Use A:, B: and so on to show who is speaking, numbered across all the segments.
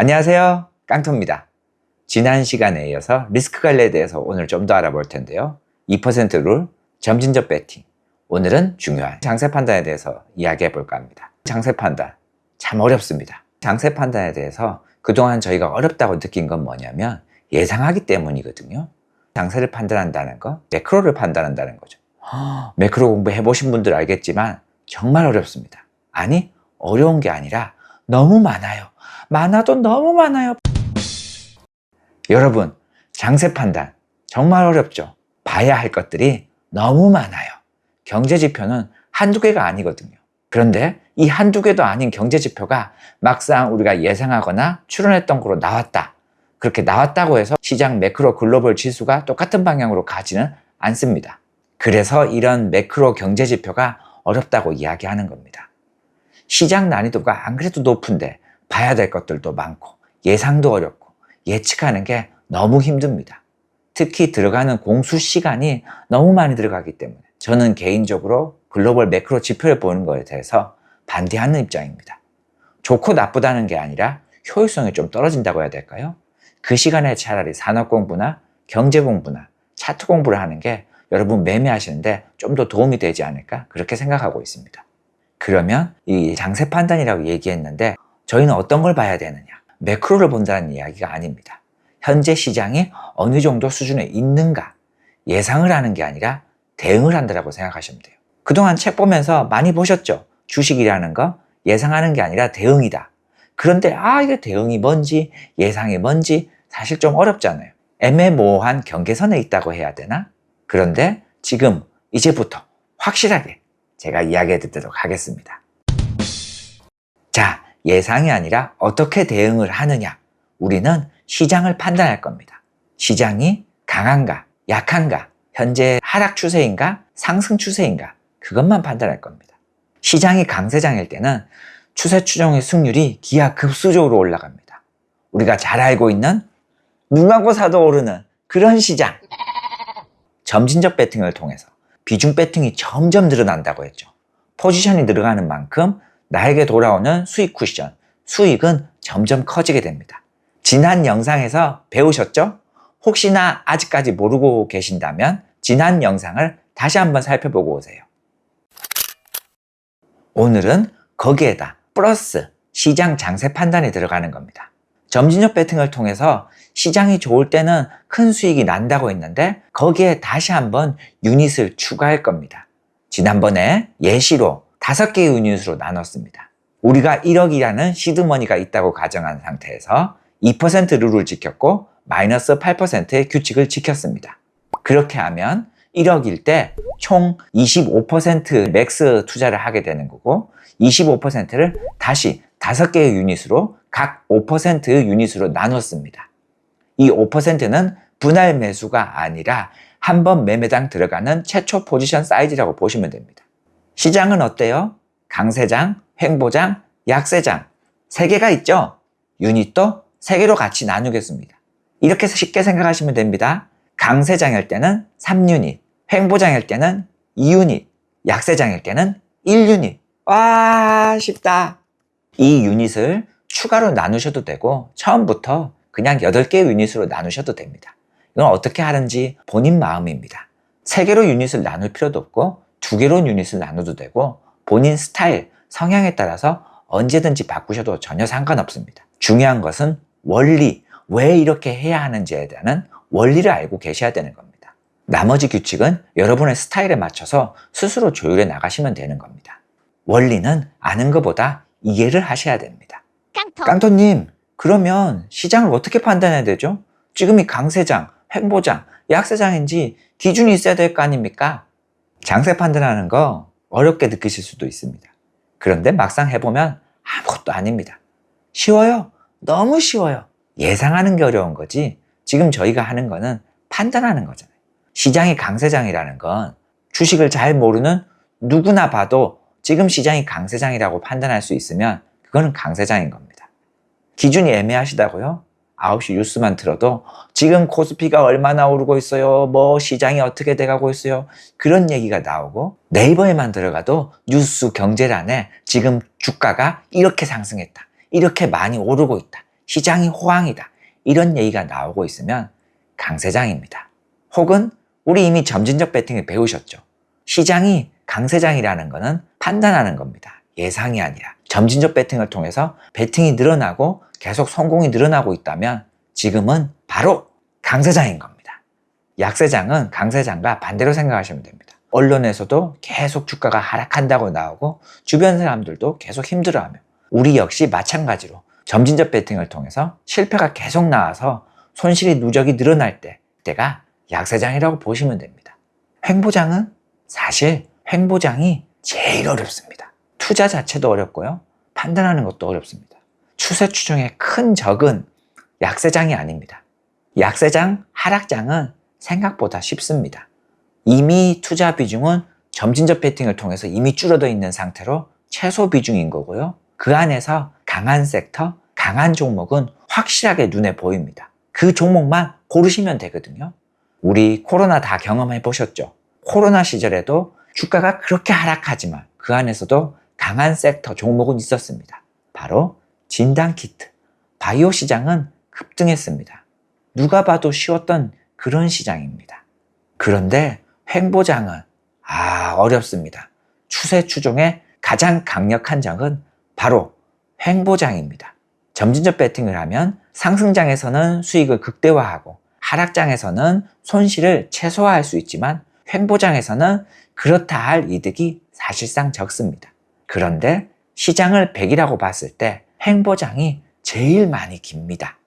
A: 안녕하세요. 깡토입니다. 지난 시간에 이어서 리스크 관리에 대해서 오늘 좀 더 알아볼 텐데요. 2% 룰, 점진적 배팅. 오늘은 중요한 장세 판단에 대해서 이야기해 볼까 합니다. 장세 판단. 참 어렵습니다. 장세 판단에 대해서 그동안 저희가 어렵다고 느낀 건 뭐냐면 예상하기 때문이거든요. 장세를 판단한다는 거, 매크로를 판단한다는 거죠. 매크로 공부해 보신 분들 알겠지만 정말 어렵습니다. 아니, 어려운 게 아니라 너무 많아요. 많아도 너무 많아요. 여러분, 장세 판단 정말 어렵죠? 봐야 할 것들이 너무 많아요. 경제 지표는 한두 개가 아니거든요. 그런데 이 한두 개도 아닌 경제 지표가 막상 우리가 예상하거나 추론했던 거로 나왔다. 그렇게 나왔다고 해서 시장 매크로 글로벌 지수가 똑같은 방향으로 가지는 않습니다. 그래서 이런 매크로 경제 지표가 어렵다고 이야기하는 겁니다. 시장 난이도가 안 그래도 높은데 봐야 될 것들도 많고 예상도 어렵고 예측하는 게 너무 힘듭니다. 특히 들어가는 공수 시간이 너무 많이 들어가기 때문에 저는 개인적으로 글로벌 매크로 지표를 보는 것에 대해서 반대하는 입장입니다. 좋고 나쁘다는 게 아니라 효율성이 좀 떨어진다고 해야 될까요? 그 시간에 차라리 산업 공부나 경제 공부나 차트 공부를 하는 게 여러분 매매하시는데 좀 더 도움이 되지 않을까 그렇게 생각하고 있습니다. 그러면 이 장세 판단이라고 얘기했는데 저희는 어떤 걸 봐야 되느냐? 매크로를 본다는 이야기가 아닙니다. 현재 시장이 어느 정도 수준에 있는가 예상을 하는 게 아니라 대응을 한다고 생각하시면 돼요. 그동안 책 보면서 많이 보셨죠? 주식이라는 거 예상하는 게 아니라 대응이다. 그런데 아 이게 대응이 뭔지 예상이 뭔지 사실 좀 어렵잖아요. 애매모호한 경계선에 있다고 해야 되나? 그런데 지금 이제부터 확실하게 제가 이야기해 드리도록 하겠습니다. 자, 예상이 아니라 어떻게 대응을 하느냐. 우리는 시장을 판단할 겁니다. 시장이 강한가, 약한가, 현재 하락 추세인가, 상승 추세인가, 그것만 판단할 겁니다. 시장이 강세장일 때는 추세 추종의 승률이 기하급수적으로 올라갑니다. 우리가 잘 알고 있는 눈하고 사도 오르는 그런 시장. 점진적 배팅을 통해서 비중 배팅이 점점 늘어난다고 했죠. 포지션이 늘어가는 만큼 나에게 돌아오는 수익 쿠션, 수익은 점점 커지게 됩니다. 지난 영상에서 배우셨죠? 혹시나 아직까지 모르고 계신다면 지난 영상을 다시 한번 살펴보고 오세요. 오늘은 거기에다 플러스 시장 장세 판단이 들어가는 겁니다. 점진적 배팅을 통해서 시장이 좋을 때는 큰 수익이 난다고 했는데 거기에 다시 한번 유닛을 추가할 겁니다. 지난번에 예시로 다섯 개의 유닛으로 나눴습니다. 우리가 1억이라는 시드머니가 있다고 가정한 상태에서 2% 룰을 지켰고 마이너스 8%의 규칙을 지켰습니다. 그렇게 하면 1억일 때 총 25% 맥스 투자를 하게 되는 거고 25%를 다시 5개의 유닛으로 각 5%의 유닛으로 나눴습니다. 이 5%는 분할 매수가 아니라 한 번 매매당 들어가는 최초 포지션 사이즈라고 보시면 됩니다. 시장은 어때요? 강세장, 횡보장, 약세장 세 개가 있죠? 유닛도 세 개로 같이 나누겠습니다. 이렇게 쉽게 생각하시면 됩니다. 강세장일 때는 3유닛, 횡보장일 때는 2유닛, 약세장일 때는 1유닛. 와, 쉽다. 이 유닛을 추가로 나누셔도 되고 처음부터 그냥 8개의 유닛으로 나누셔도 됩니다. 이건 어떻게 하는지 본인 마음입니다. 3개로 유닛을 나눌 필요도 없고 2개로 유닛을 나눠도 되고 본인 스타일, 성향에 따라서 언제든지 바꾸셔도 전혀 상관없습니다. 중요한 것은 원리, 왜 이렇게 해야 하는지에 대한 원리를 알고 계셔야 되는 겁니다. 나머지 규칙은 여러분의 스타일에 맞춰서 스스로 조율해 나가시면 되는 겁니다. 원리는 아는 것보다 이해를 하셔야 됩니다.
B: 깡통
A: 깡토님, 그러면 시장을 어떻게 판단해야 되죠? 지금이 강세장, 횡보장, 약세장인지 기준이 있어야 될 거 아닙니까? 장세 판단하는 거 어렵게 느끼실 수도 있습니다. 그런데 막상 해보면 아무것도 아닙니다. 쉬워요. 너무 쉬워요. 예상하는 게 어려운 거지 지금 저희가 하는 거는 판단하는 거잖아요. 시장이 강세장이라는 건 주식을 잘 모르는 누구나 봐도 지금 시장이 강세장이라고 판단할 수 있으면 그거는 강세장인 겁니다. 기준이 애매하시다고요? 9시 뉴스만 들어도 지금 코스피가 얼마나 오르고 있어요. 뭐 시장이 어떻게 돼가고 있어요. 그런 얘기가 나오고 네이버에만 들어가도 뉴스 경제란에 지금 주가가 이렇게 상승했다. 이렇게 많이 오르고 있다. 시장이 호황이다. 이런 얘기가 나오고 있으면 강세장입니다. 혹은 우리 이미 점진적 배팅을 배우셨죠. 시장이 강세장이라는 것은 판단하는 겁니다. 예상이 아니라. 점진적 배팅을 통해서 배팅이 늘어나고 계속 성공이 늘어나고 있다면 지금은 바로 강세장인 겁니다. 약세장은 강세장과 반대로 생각하시면 됩니다. 언론에서도 계속 주가가 하락한다고 나오고 주변 사람들도 계속 힘들어하며 우리 역시 마찬가지로 점진적 배팅을 통해서 실패가 계속 나와서 손실이 누적이 늘어날 때 때가 약세장이라고 보시면 됩니다. 횡보장은 사실 횡보장이 제일 어렵습니다. 투자 자체도 어렵고요. 판단하는 것도 어렵습니다. 추세 추종의 큰 적은 약세장이 아닙니다. 약세장, 하락장은 생각보다 쉽습니다. 이미 투자 비중은 점진적 배팅을 통해서 이미 줄어져 있는 상태로 최소 비중인 거고요. 그 안에서 강한 섹터, 강한 종목은 확실하게 눈에 보입니다. 그 종목만 고르시면 되거든요. 우리 코로나 다 경험해 보셨죠? 코로나 시절에도 주가가 그렇게 하락하지만 그 안에서도 강한 섹터 종목은 있었습니다. 바로 진단키트, 바이오 시장은 급등했습니다. 누가 봐도 쉬웠던 그런 시장입니다. 그런데 횡보장은 아 어렵습니다. 추세 추종의 가장 강력한 적은 바로 횡보장입니다. 점진적 배팅을 하면 상승장에서는 수익을 극대화하고 하락장에서는 손실을 최소화할 수 있지만 횡보장에서는 그렇다 할 이득이 사실상 적습니다. 그런데 시장을 100이라고 봤을 때 횡보장이 제일 많이 깁니다.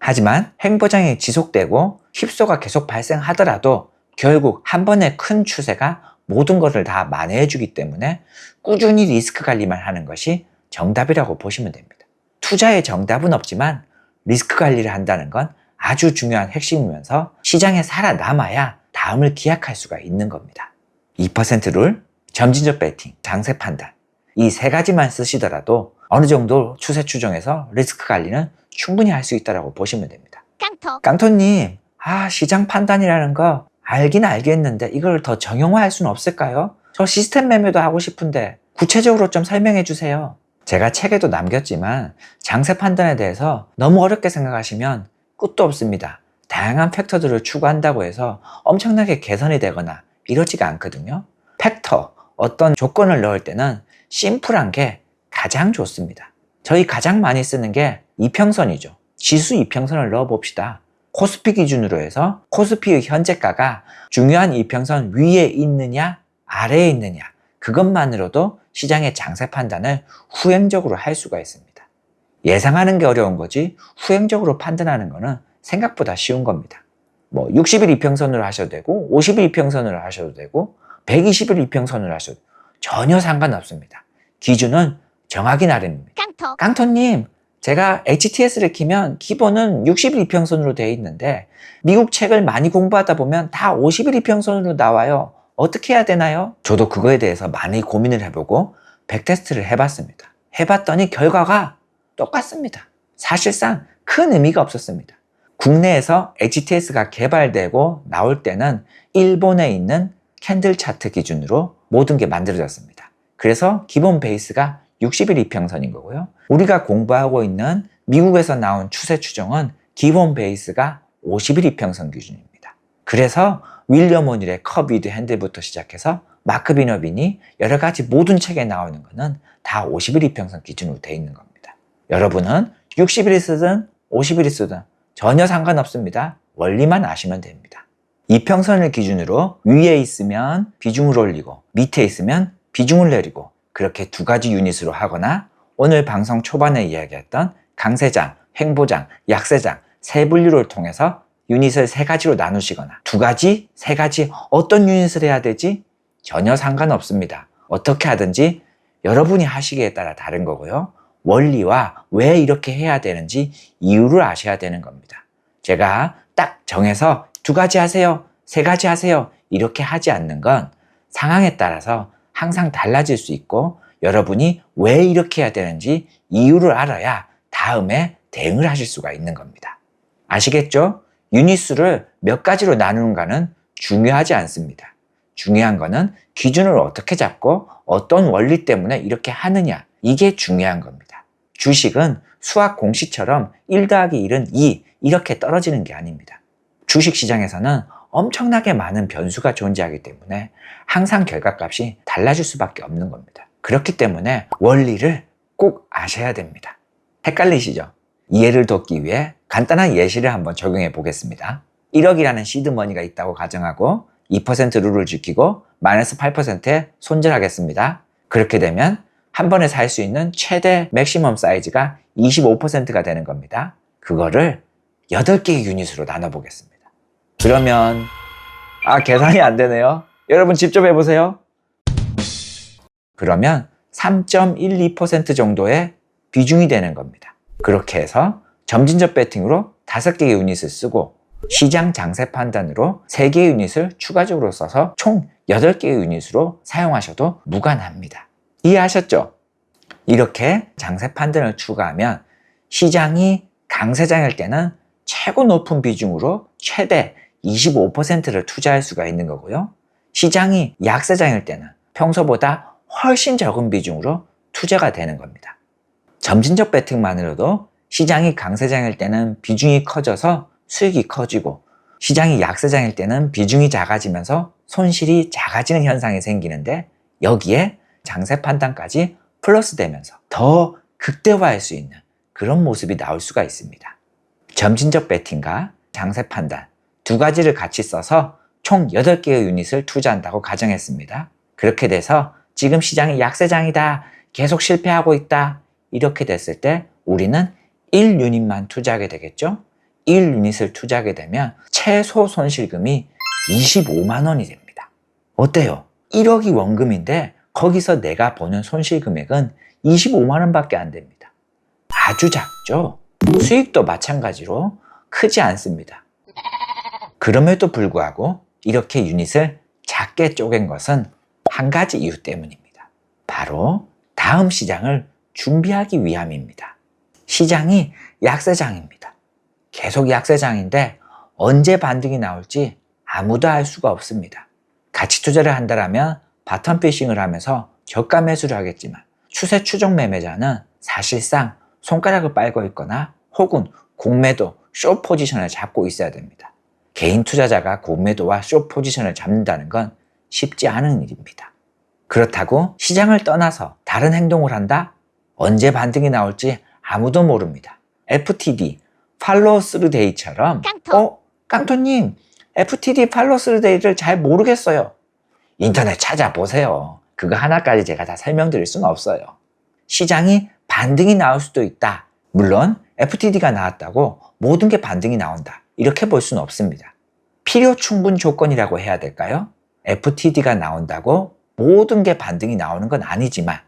A: 하지만 횡보장이 지속되고 휩소가 계속 발생하더라도 결국 한 번의 큰 추세가 모든 것을 다 만회해 주기 때문에 꾸준히 리스크 관리만 하는 것이 정답이라고 보시면 됩니다. 투자의 정답은 없지만 리스크 관리를 한다는 건 아주 중요한 핵심이면서 시장에 살아남아야 다음을 기약할 수가 있는 겁니다. 2%룰, 점진적 배팅, 장세 판단. 이 세 가지만 쓰시더라도 어느 정도 추세 추정에서 리스크 관리는 충분히 할 수 있다고 보시면 됩니다.
B: 깡통
A: 깡토님, 아, 시장 판단이라는 거 알긴 알겠는데 이걸 더 정형화할 수는 없을까요? 저 시스템 매매도 하고 싶은데 구체적으로 좀 설명해 주세요. 제가 책에도 남겼지만 장세 판단에 대해서 너무 어렵게 생각하시면 끝도 없습니다. 다양한 팩터들을 추구한다고 해서 엄청나게 개선이 되거나 이러지가 않거든요. 팩터, 어떤 조건을 넣을 때는 심플한 게 가장 좋습니다. 저희 가장 많이 쓰는 게 이평선이죠. 지수 이평선을 넣어 봅시다. 코스피 기준으로 해서 코스피의 현재가가 중요한 이평선 위에 있느냐, 아래에 있느냐, 그것만으로도 시장의 장세 판단을 후행적으로 할 수가 있습니다. 예상하는 게 어려운 거지 후행적으로 판단하는 거는 생각보다 쉬운 겁니다. 뭐 60일 이평선으로 하셔도 되고 50일 이평선으로 하셔도 되고 120일 이평선으로 하셔도 전혀 상관없습니다. 기준은 정하기 나름입니다.
B: 깡통
A: 깡토님, 제가 HTS를 키면 기본은 60일 이평선으로 되어 있는데 미국 책을 많이 공부하다 보면 다 50일 이평선으로 나와요. 어떻게 해야 되나요? 저도 그거에 대해서 많이 고민을 해보고 백테스트를 해봤습니다. 해봤더니 결과가 똑같습니다. 사실상 큰 의미가 없었습니다. 국내에서 HTS가 개발되고 나올 때는 일본에 있는 캔들 차트 기준으로 모든 게 만들어졌습니다. 그래서 기본 베이스가 60일 이평선인 거고요. 우리가 공부하고 있는 미국에서 나온 추세 추정은 기본 베이스가 50일 이평선 기준입니다. 그래서 윌리엄 오닐의 커비드 핸들부터 시작해서 마크 비너빈이 여러 가지 모든 책에 나오는 거는 다 50일 이평선 기준으로 되어 있는 겁니다. 여러분은 60일이 쓰든 50일이 쓰든 전혀 상관없습니다. 원리만 아시면 됩니다. 이평선을 기준으로 위에 있으면 비중을 올리고 밑에 있으면 비중을 내리고 그렇게 두 가지 유닛으로 하거나 오늘 방송 초반에 이야기했던 강세장, 횡보장, 약세장 세 분류를 통해서 유닛을 세 가지로 나누시거나 두 가지, 세 가지 어떤 유닛을 해야 되지? 전혀 상관없습니다. 어떻게 하든지 여러분이 하시기에 따라 다른 거고요. 원리와 왜 이렇게 해야 되는지 이유를 아셔야 되는 겁니다. 제가 딱 정해서 두 가지 하세요, 세 가지 하세요 이렇게 하지 않는 건 상황에 따라서 항상 달라질 수 있고 여러분이 왜 이렇게 해야 되는지 이유를 알아야 다음에 대응을 하실 수가 있는 겁니다. 아시겠죠? 유닛수를 몇 가지로 나누는가는 중요하지 않습니다. 중요한 거는 기준을 어떻게 잡고 어떤 원리 때문에 이렇게 하느냐. 이게 중요한 겁니다. 주식은 수학 공식처럼 1 더하기 1은 2 이렇게 떨어지는 게 아닙니다. 주식 시장에서는 엄청나게 많은 변수가 존재하기 때문에 항상 결과값이 달라질 수밖에 없는 겁니다. 그렇기 때문에 원리를 꼭 아셔야 됩니다. 헷갈리시죠? 이해를 돕기 위해 간단한 예시를 한번 적용해 보겠습니다. 1억이라는 시드머니가 있다고 가정하고 2% 룰을 지키고 마이너스 8%에 손절하겠습니다. 그렇게 되면 한 번에 살 수 있는 최대 맥시멈 사이즈가 25%가 되는 겁니다. 그거를 8개의 유닛으로 나눠보겠습니다. 그러면 아 계산이 안 되네요. 여러분 직접 해보세요. 그러면 3.12% 정도의 비중이 되는 겁니다. 그렇게 해서 점진적 배팅으로 5개의 유닛을 쓰고 시장 장세 판단으로 3개의 유닛을 추가적으로 써서 총 8개의 유닛으로 사용하셔도 무관합니다. 이해하셨죠? 이렇게 장세 판단을 추가하면 시장이 강세장일 때는 최고 높은 비중으로 최대 25%를 투자할 수가 있는 거고요. 시장이 약세장일 때는 평소보다 훨씬 적은 비중으로 투자가 되는 겁니다. 점진적 배팅만으로도 시장이 강세장일 때는 비중이 커져서 수익이 커지고 시장이 약세장일 때는 비중이 작아지면서 손실이 작아지는 현상이 생기는데 여기에 장세 판단까지 플러스 되면서 더 극대화할 수 있는 그런 모습이 나올 수가 있습니다. 점진적 배팅과 장세 판단 두 가지를 같이 써서 총 8개의 유닛을 투자한다고 가정했습니다. 그렇게 돼서 지금 시장이 약세장이다. 계속 실패하고 있다. 이렇게 됐을 때 우리는 1유닛만 투자하게 되겠죠? 1유닛을 투자하게 되면 최소 손실금이 25만 원이 됩니다. 어때요? 1억이 원금인데 거기서 내가 보는 손실 금액은 25만 원밖에 안 됩니다. 아주 작죠? 수익도 마찬가지로 크지 않습니다. 그럼에도 불구하고 이렇게 유닛을 작게 쪼갠 것은 한 가지 이유 때문입니다. 바로 다음 시장을 준비하기 위함입니다. 시장이 약세장입니다. 계속 약세장인데 언제 반등이 나올지 아무도 알 수가 없습니다. 가치 투자를 한다면 바텀 피싱을 하면서 저가 매수를 하겠지만 추세 추종 매매자는 사실상 손가락을 빨고 있거나 혹은 공매도 쇼 포지션을 잡고 있어야 됩니다. 개인 투자자가 공매도와 쇼 포지션을 잡는다는 건 쉽지 않은 일입니다. 그렇다고 시장을 떠나서 다른 행동을 한다? 언제 반등이 나올지 아무도 모릅니다. FTD, 팔로우 스루 데이처럼
B: 깡통.
A: 어? 깡토님, FTD 팔로우 스루 데이를 잘 모르겠어요. 인터넷 찾아보세요. 그거 하나까지 제가 다 설명드릴 수는 없어요. 시장이 반등이 나올 수도 있다. 물론 FTD가 나왔다고 모든 게 반등이 나온다. 이렇게 볼 수는 없습니다. 필요 충분 조건이라고 해야 될까요? FTD가 나온다고 모든 게 반등이 나오는 건 아니지만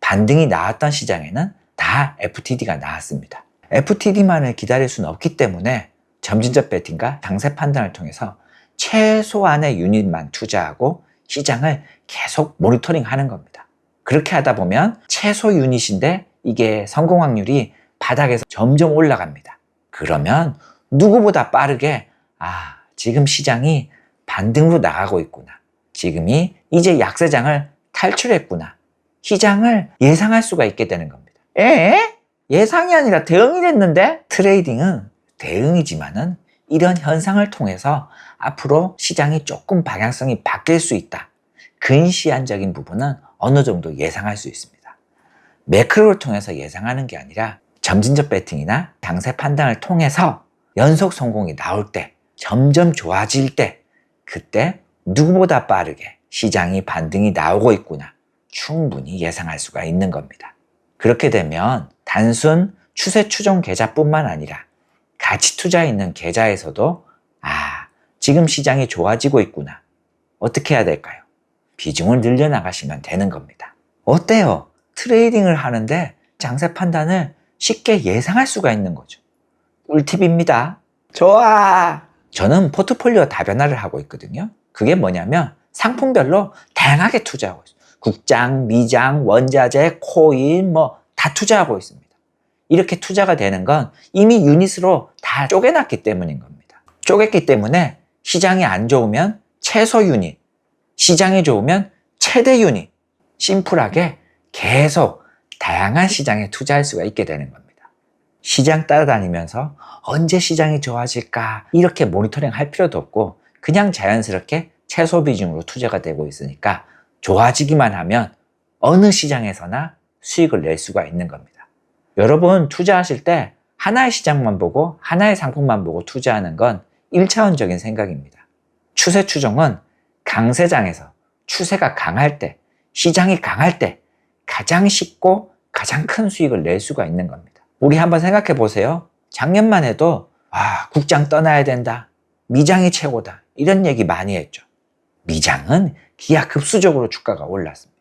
A: 반등이 나왔던 시장에는 다 FTD가 나왔습니다. FTD만을 기다릴 수는 없기 때문에 점진적 배팅과 장세 판단을 통해서 최소한의 유닛만 투자하고 시장을 계속 모니터링 하는 겁니다. 그렇게 하다 보면 최소 유닛인데 이게 성공 확률이 바닥에서 점점 올라갑니다. 그러면 누구보다 빠르게 아, 지금 시장이 반등으로 나가고 있구나. 지금이 이제 약세장을 탈출했구나. 시장을 예상할 수가 있게 되는 겁니다. 에? 예상이 아니라 대응이 됐는데? 트레이딩은 대응이지만은 이런 현상을 통해서 앞으로 시장이 조금 방향성이 바뀔 수 있다. 근시안적인 부분은 어느 정도 예상할 수 있습니다. 매크로를 통해서 예상하는 게 아니라 점진적 배팅이나 장세 판단을 통해서 연속 성공이 나올 때, 점점 좋아질 때, 그때 누구보다 빠르게 시장이 반등이 나오고 있구나. 충분히 예상할 수가 있는 겁니다. 그렇게 되면 단순 추세 추종 계좌뿐만 아니라 가치 투자에 있는 계좌에서도 아, 지금 시장이 좋아지고 있구나. 어떻게 해야 될까요? 비중을 늘려나가시면 되는 겁니다. 어때요? 트레이딩을 하는데 장세 판단을 쉽게 예상할 수가 있는 거죠. 꿀팁입니다. 좋아! 저는 포트폴리오 다변화를 하고 있거든요. 그게 뭐냐면 상품별로 다양하게 투자하고 있어요. 국장, 미장, 원자재, 코인 뭐 다 투자하고 있습니다. 이렇게 투자가 되는 건 이미 유닛으로 다 쪼개놨기 때문인 겁니다. 쪼갰기 때문에 시장이 안 좋으면 최소 유닛, 시장이 좋으면 최대 유닛, 심플하게 계속 다양한 시장에 투자할 수가 있게 되는 겁니다. 시장 따라다니면서 언제 시장이 좋아질까 이렇게 모니터링 할 필요도 없고 그냥 자연스럽게 최소 비중으로 투자가 되고 있으니까 좋아지기만 하면 어느 시장에서나 수익을 낼 수가 있는 겁니다. 여러분 투자하실 때 하나의 시장만 보고 하나의 상품만 보고 투자하는 건 1차원적인 생각입니다. 추세 추종은 강세장에서 추세가 강할 때, 시장이 강할 때 가장 쉽고 가장 큰 수익을 낼 수가 있는 겁니다. 우리 한번 생각해 보세요. 작년만 해도 아, 국장 떠나야 된다. 미장이 최고다. 이런 얘기 많이 했죠. 미장은 기하급수적으로 주가가 올랐습니다.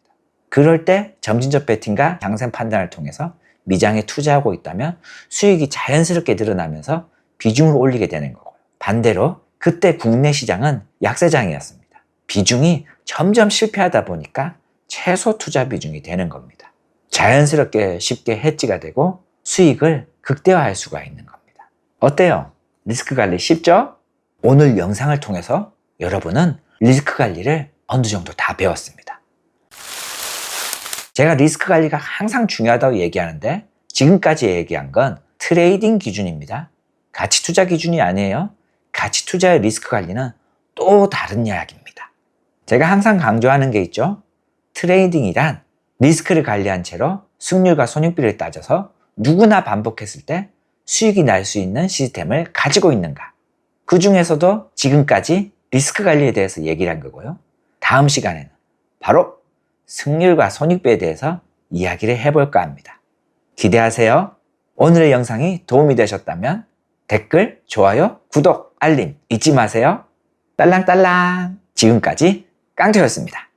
A: 그럴 때 점진적 베팅과 장생 판단을 통해서 미장에 투자하고 있다면 수익이 자연스럽게 늘어나면서 비중을 올리게 되는 거고요. 반대로 그때 국내 시장은 약세장이었습니다. 비중이 점점 실패하다 보니까 최소 투자 비중이 되는 겁니다. 자연스럽게 쉽게 해지가 되고 수익을 극대화할 수가 있는 겁니다. 어때요? 리스크 관리 쉽죠? 오늘 영상을 통해서 여러분은 리스크 관리를 어느 정도 다 배웠습니다. 제가 리스크 관리가 항상 중요하다고 얘기하는데 지금까지 얘기한 건 트레이딩 기준입니다. 가치 투자 기준이 아니에요. 가치 투자의 리스크 관리는 또 다른 이야기입니다. 제가 항상 강조하는 게 있죠. 트레이딩이란 리스크를 관리한 채로 승률과 손익비를 따져서 누구나 반복했을 때 수익이 날 수 있는 시스템을 가지고 있는가. 그 중에서도 지금까지 리스크 관리에 대해서 얘기를 한 거고요. 다음 시간에는 바로 승률과 손익비에 대해서 이야기를 해볼까 합니다. 기대하세요. 오늘의 영상이 도움이 되셨다면 댓글, 좋아요, 구독, 알림 잊지 마세요. 딸랑딸랑. 지금까지 깡태였습니다.